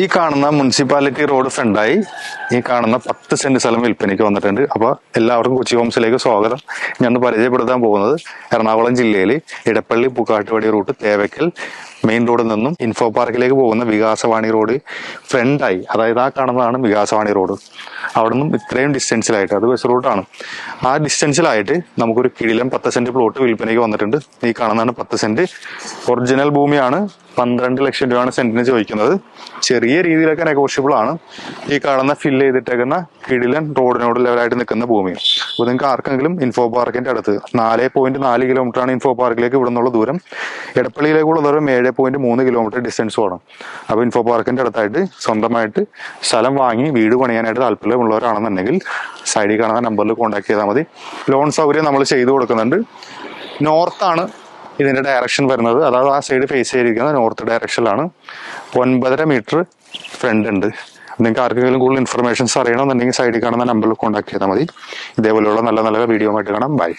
ഈ കാണുന്ന municipality road ഫ്രണ്ടായി ഈ കാണുന്ന പത്ത് സെന്റ് സ്ഥലം വിൽപ്പനയ്ക്ക് വന്നിട്ടുണ്ട്. അപ്പോൾ എല്ലാവർക്കും കൊച്ചി ഹോംസിലേക്ക് സ്വാഗതം. ഞാൻ പരിചയപ്പെടുത്താൻ പോകുന്നത് എറണാകുളം ജില്ലയിൽ ഇടപ്പള്ളി പൂക്കാട്ടുപടി റൂട്ട് തേവയ്ക്കൽ മെയിൻ റോഡിൽ നിന്നും ഇൻഫോ പാർക്കിലേക്ക് പോകുന്ന വികാസവാണി റോഡ് ഫ്രണ്ടായി. അതായത് ആ കാണുന്നതാണ് വികാസവാണി റോഡ്. അവിടെ നിന്നും ഇത്രയും ഡിസ്റ്റൻസിലായിട്ട് അത് ബസ് റൂട്ടാണ്. ആ ഡിസ്റ്റൻസിലായിട്ട് നമുക്കൊരു കിഴിലം പത്ത് സെന്റ് പ്ലോട്ട് വിൽപ്പനയ്ക്ക് വന്നിട്ടുണ്ട്. ഈ കാണുന്നതാണ് പത്ത് സെന്റ് ഒറിജിനൽ ഭൂമിയാണ്. പന്ത്രണ്ട് ലക്ഷം രൂപയാണ് സെന്റിന് ചോദിക്കുന്നത്. ചെറിയ രീതിയിലൊക്കെ നെഗോഷ്യബിൾ ആണ്. ഈ കാണുന്ന ഫില്ല് ചെയ്തിട്ടേക്കുന്ന കിടിലൻ റോഡിനോട് ലെവലായിട്ട് നിൽക്കുന്ന ഭൂമി. അപ്പോൾ നിങ്ങൾക്ക് ആർക്കെങ്കിലും ഇൻഫോ പാർക്കിന്റെ അടുത്ത് നാല് പോയിന്റ് നാല് കിലോമീറ്റർ ആണ് ഇൻഫോ പാർക്കിലേക്ക് ഇവിടെ നിന്നുള്ള ദൂരം. എടപ്പള്ളിയിലേക്കുള്ള ദൂരം ഏഴ് പോയിന്റ് മൂന്ന് കിലോമീറ്റർ ഡിസ്റ്റൻസ് വേണം അപ്പോൾ ഇൻഫോ പാർക്കിന്റെ അടുത്തായിട്ട് സ്വന്തമായിട്ട് സ്ഥലം വാങ്ങി വീട് പണിയാനായിട്ട് താല്പര്യമുള്ളവരാണെന്നുണ്ടെങ്കിൽ സൈഡിൽ കാണുന്ന നമ്പറിൽ കോൺടാക്ട് ചെയ്താൽ മതി. ലോൺ സൗകര്യം നമ്മൾ ചെയ്തു കൊടുക്കുന്നുണ്ട്. നോർത്താണ് ഇതിന്റെ ഡയറക്ഷൻ വരുന്നത്. അതായത് ആ സൈഡ് ഫേസ് ചെയ്തിരിക്കുന്നത് നോർത്ത് ഡയറക്ഷനിലാണ് ഒൻപതര മീറ്റർ ഫ്രണ്ട് ഉണ്ട്. നിങ്ങൾക്ക് ആർക്കെങ്കിലും കൂടുതൽ ഇൻഫർമേഷൻസ് അറിയണമെന്നുണ്ടെങ്കിൽ സൈഡിൽ കാണുന്ന നമ്പറിൽ കോൺടാക്ട് ചെയ്താൽ മതി. ഇതേപോലെയുള്ള നല്ല നല്ല വീഡിയോ ആയിട്ട് കാണാം. ബൈ